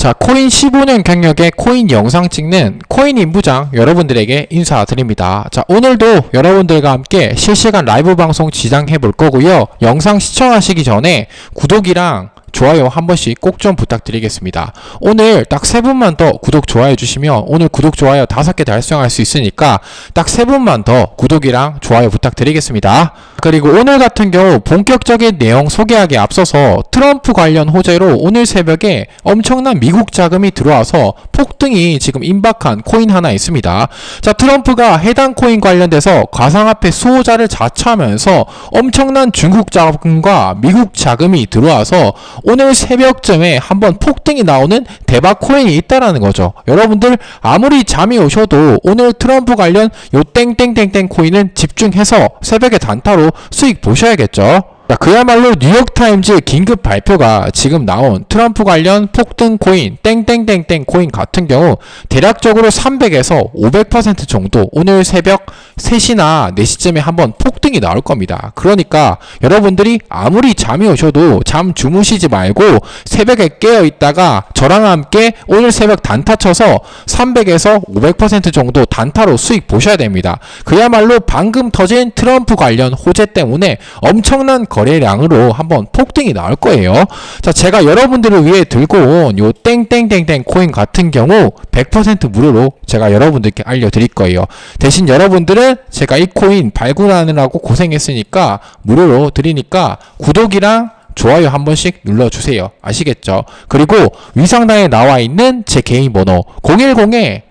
자, 코인 15년 경력의 코인 영상 찍는 코인 인부장 여러분들에게 인사드립니다. 자, 오늘도 여러분들과 함께 실시간 라이브 방송 지장해 볼 거고요. 영상 시청하시기 전에 구독이랑 좋아요 한 번씩 꼭 좀 부탁드리겠습니다. 오늘 딱 세 분만 더 구독 좋아해 주시면 오늘 구독 좋아요 다섯 개 달성할 수 있으니까 딱 세 분만 더 구독이랑 좋아요 부탁드리겠습니다. 그리고 오늘 같은 경우 본격적인 내용 소개하기 앞서서 트럼프 관련 호재로 오늘 새벽에 엄청난 미국 자금이 들어와서 폭등이 지금 임박한 코인 하나 있습니다. 자, 트럼프가 해당 코인 관련돼서 가상화폐 수호자를 자처하면서 엄청난 중국 자금과 미국 자금이 들어와서 오늘 새벽쯤에 한번 폭등이 나오는 대박 코인이 있다라는 거죠. 여러분들 아무리 잠이 오셔도 오늘 트럼프 관련 요 땡땡땡땡 코인은 집중해서 새벽에 단타로 수익 보셔야겠죠. 자, 그야말로 뉴욕타임즈 긴급 발표가 지금 나온 트럼프 관련 폭등 코인 땡땡땡땡 코인 같은 경우 대략적으로 300에서 500% 정도 오늘 새벽 3시나 4시쯤에 한번 폭등이 나올 겁니다. 그러니까 여러분들이 아무리 잠이 오셔도 잠 주무시지 말고 새벽에 깨어 있다가 저랑 함께 오늘 새벽 단타 쳐서 300에서 500% 정도 단타로 수익 보셔야 됩니다. 그야말로 방금 터진 트럼프 관련 호재 때문에 엄청난 거 래량으로 한번 폭등이 나올 거예요. 자, 제가 여러분들을 위해 들고 온 요 땡땡땡땡 코인 같은 경우 100% 무료로 제가 여러분들께 알려드릴 거예요. 대신 여러분들은 제가 이 코인 발굴하느라고 고생했으니까 무료로 드리니까 구독이랑 좋아요 한 번씩 눌러주세요. 아시겠죠? 그리고 위상단에 나와 있는 제 개인 번호 010에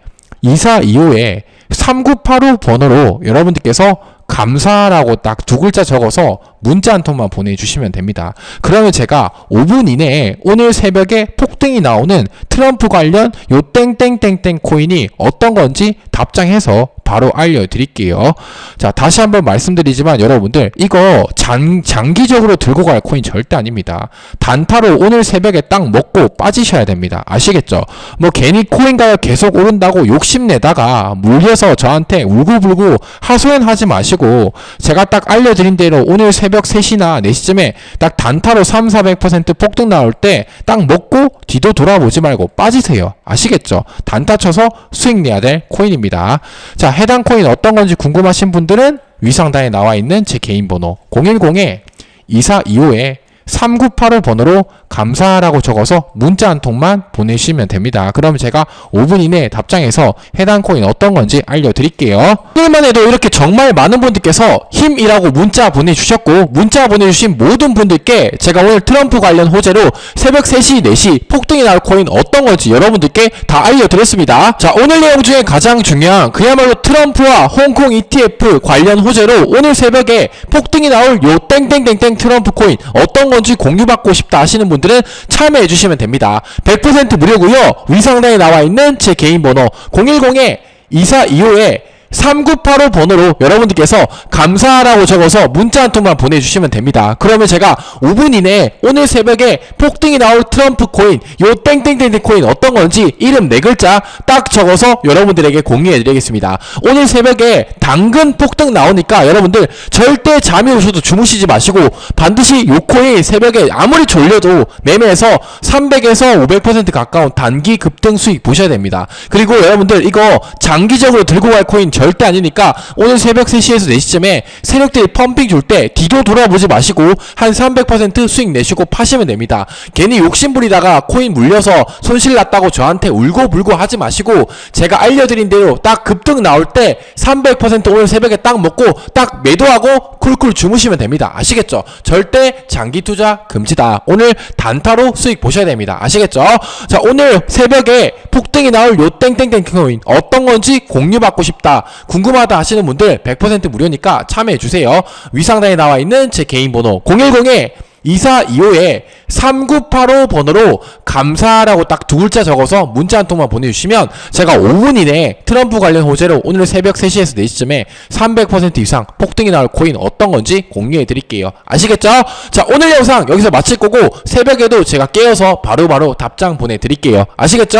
2425에 3985 번호로 여러분들께서 감사라고 딱 두 글자 적어서 문자 한 통만 보내주시면 됩니다. 그러면 제가 5분 이내에 오늘 새벽에 폭등이 나오는 트럼프 관련 요 땡땡땡땡 코인이 어떤 건지 답장해서 바로 알려드릴게요. 자, 다시 한번 말씀드리지만 여러분들 이거 장, 장기적으로 들고 갈 코인 절대 아닙니다. 단타로 오늘 새벽에 딱 먹고 빠지셔야 됩니다. 아시겠죠? 뭐 괜히 코인 가격 계속 오른다고 욕심내다가 물려서 저한테 울고불고 하소연하지 마시고 제가 딱 알려드린 대로 오늘 새벽 3시나 4시쯤에 딱 단타로 3, 400% 폭등 나올 때 딱 먹고 뒤도 돌아보지 말고 빠지세요. 아시겠죠? 단타 쳐서 수익 내야 될 코인입니다. 자, 해당 코인 어떤 건지 궁금하신 분들은 위상단에 나와 있는 제 개인 번호 010에 2425에 3985 번호로 감사라고 적어서 문자 한 통만 보내주시면 됩니다. 그럼 제가 5분 이내에 답장해서 해당 코인 어떤 건지 알려드릴게요. 오늘만 해도 이렇게 정말 많은 분들께서 힘이라고 문자 보내주셨고 문자 보내주신 모든 분들께 제가 오늘 트럼프 관련 호재로 새벽 3시, 4시 폭등이 나올 코인 어떤 건지 여러분들께 다 알려드렸습니다. 자 오늘 내용 중에 가장 중요한 그야말로 트럼프와 홍콩 ETF 관련 호재로 오늘 새벽에 폭등이 나올 요 땡땡땡땡 트럼프 코인 어떤 건지 공유받고 싶다 하시는 분들은 참여해 주시면 됩니다. 100% 무료고요. 위상단에 나와 있는 제 개인 번호 010에 2425에 3985 번호로 여러분들께서 감사라고 적어서 문자 한 통만 보내주시면 됩니다. 그러면 제가 5분 이내에 오늘 새벽에 폭등이 나올 트럼프 코인, 요 땡땡땡땡 코인 어떤 건지 이름 네 글자 딱 적어서 여러분들에게 공유해드리겠습니다. 오늘 새벽에 당근 폭등 나오니까 여러분들 절대 잠이 오셔도 주무시지 마시고 반드시 요 코인 새벽에 아무리 졸려도 매매해서 300에서 500% 가까운 단기 급등 수익 보셔야 됩니다. 그리고 여러분들 이거 장기적으로 들고 갈 코인 절대 아니니까 오늘 새벽 3시에서 4시쯤에 세력들이 펌핑 줄 때 뒤도 돌아보지 마시고 한 300% 수익 내시고 파시면 됩니다. 괜히 욕심부리다가 코인 물려서 손실 났다고 저한테 울고불고 하지 마시고 제가 알려드린 대로 딱 급등 나올 때 300% 오늘 새벽에 딱 먹고 딱 매도하고 쿨쿨 주무시면 됩니다. 아시겠죠? 절대 장기 투자 금지다. 오늘 단타로 수익 보셔야 됩니다. 아시겠죠? 자, 오늘 새벽에 폭등이 나올 요 땡땡땡 코인 어떤 건지 공유받고 싶다. 궁금하다 하시는 분들 100% 무료니까 참여해 주세요. 위상단에 나와 있는 제 개인 번호 010에 2425에 3985 번호로 감사라고 딱 두 글자 적어서 문자 한 통만 보내주시면 제가 5분 이내에 트럼프 관련 호재로 오늘 새벽 3시에서 4시쯤에 300% 이상 폭등이 나올 코인 어떤 건지 공유해 드릴게요. 아시겠죠? 자, 오늘 영상 여기서 마칠 거고 새벽에도 제가 깨어서 바로바로 답장 보내드릴게요. 아시겠죠?